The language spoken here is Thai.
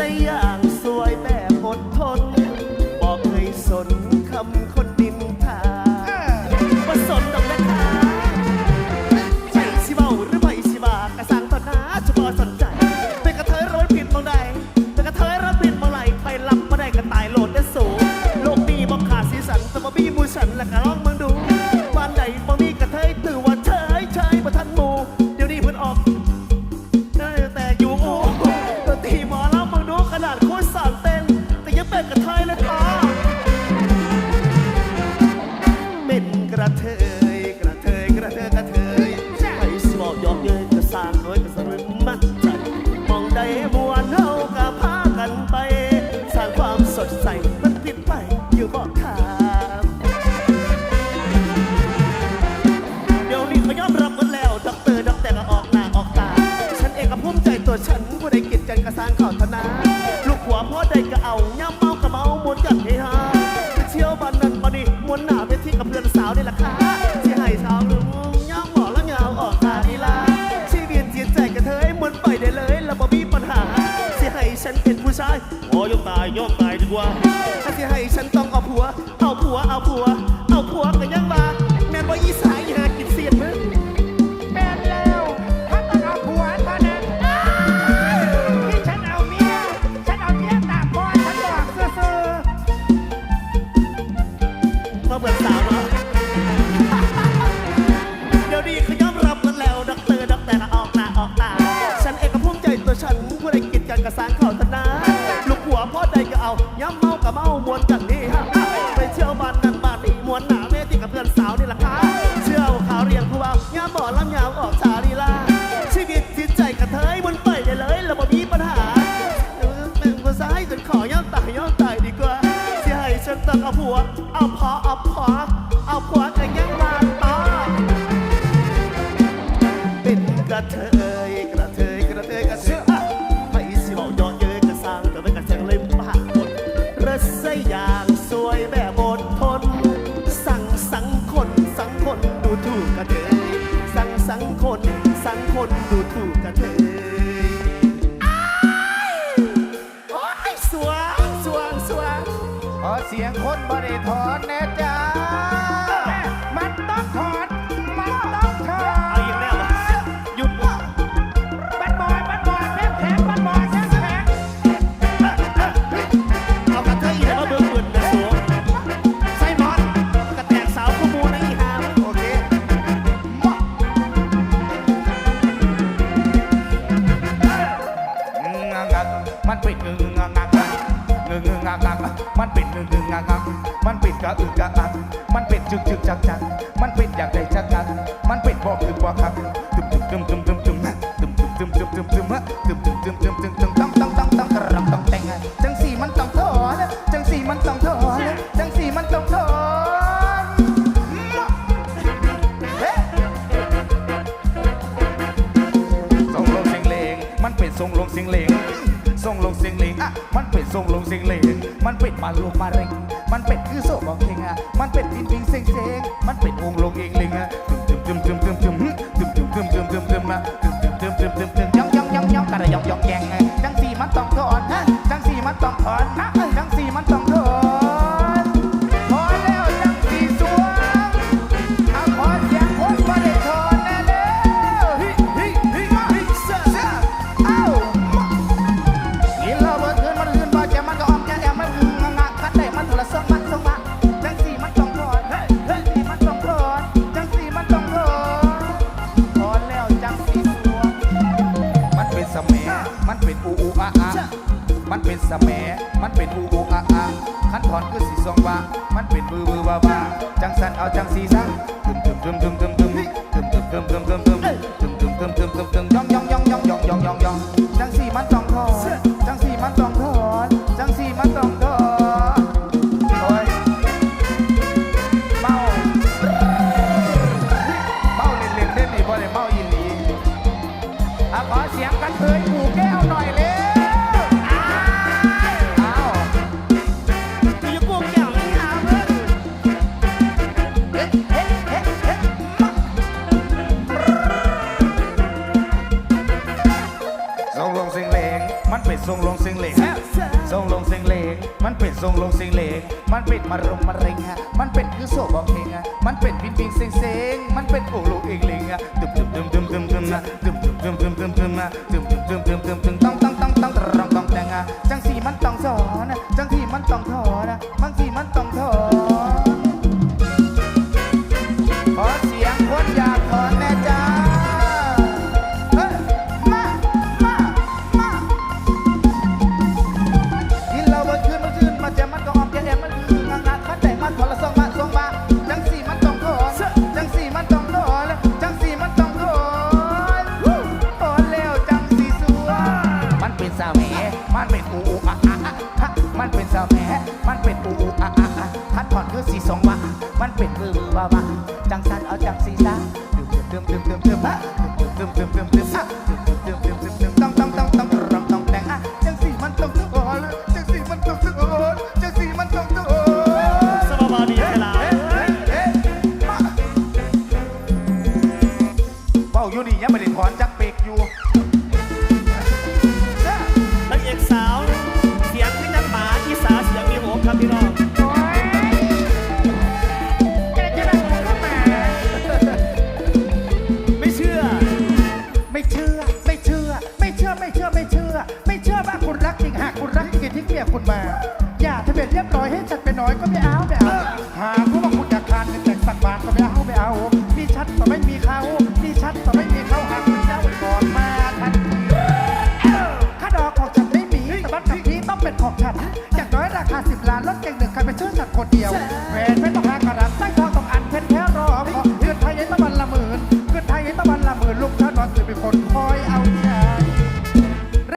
say yeah. ายยอมตายดีกว่า ถ้าสิให้ฉันต้องเอาผัว เอาผัว เอาผัว วนกันนี่ฮะไปเที่ยวบ้านนันบ้านนี่มวนหนาเวทีกับเพื่อนสาวนี่แหละค่ะเชี่ยวขาวเรียงผู้วาย่าบ่อลำยาวออกชาลีลาชีวิตจิตใจกระเทยมันไปได้เลยแล้วบ่มีปัญหาเป็นภาษาให้จนขอย้อมตายย้อมตายดีกว่าที่ให้ฉันตัอเอาผัวเอาพอเอาพอ คนบริถอนแน่จ้า งึงงักงัมันเป็นงึงงึงงังัมันเป็นกะอึกกะอักมันเป็นจึกจึกจักจักมันเป็นอยากได้จักจักมันเป็นบอกคือบอกครับตึมตึมตึมตึมตึมตึมตึมตึมตึมตึมฮะตึมตึมตึมตึมตึมตึมต้องต้องต้องต้องกระรำต้องแต่งจังสี่มันต้องถอนจังสี่มันต้องถอนจังสี่มันต้องถอนส่งลงเสียงเลงมันเป็นส่งลงเสียงเลงส่งลงเสียงเลง มันเป็นทรงลงเสิงเลงมันเป็นมาลวงมาเร็งมันเป็นคือโซ่ของเทงอะมันเป็นปิงปิงเสีงเซงมันเป็นองลงเองเลงอะตึมตึมตึมตึมตึมตึมตึมตึมตึมตึมตึมตึมตึมตึมตึมตึมตึมย่มงย่องย่องย่องกมะย่องย่องแยมจังสีมันต้อมทอน มันเป็นสะแมมันเป็นอูอูอาอาขันถอนคือสีสองว่า มันเป็นบือบือว่าว่าจังสันเอาจังสีซะตึมตึมตึมตึมตึมตึมตึมตึมตึมตึมตึมตึมตึมตึมตึมตึมตึมตึม ทรงลงสิงเหลงทรงลงสิงเหลงมันเป็ดทรงลงสิงเหลงมันเป็ดมารงมาเร็งฮะมันเป็ดคือโซบอกเองฮะมันเป็ดปิงปิงเซ็งเซ็งมันเป็ดโอโลเองเลงฮะตึมตึมตึมตึมตึมตึมนะตึมตึมตึมตึมตึมตึมนะตึม ถอนคือสีสองบาทมันเป็นมือ ยกคุณมา อย่าทะเบียนเรียบร้อยให้ฉัดไปน้อยก็ไม่เอาไม่เอาหากพวกว่าคุณอยากทานเงินแต่สักบาทก็ไม่เอาไม่เอามีชัดแต่ไม่มีเขามีชัดแต่ไม่มีเขาหากคุณเจ้าก่อนมาทันข้าดอกของฉันไม่มีแต่บัตรแบบนี้ต้องเป็นของฉันอย่างน้อยราคาสิบล้านรถเก่งหนึ่งใครไปช่วยฉันคนเดียว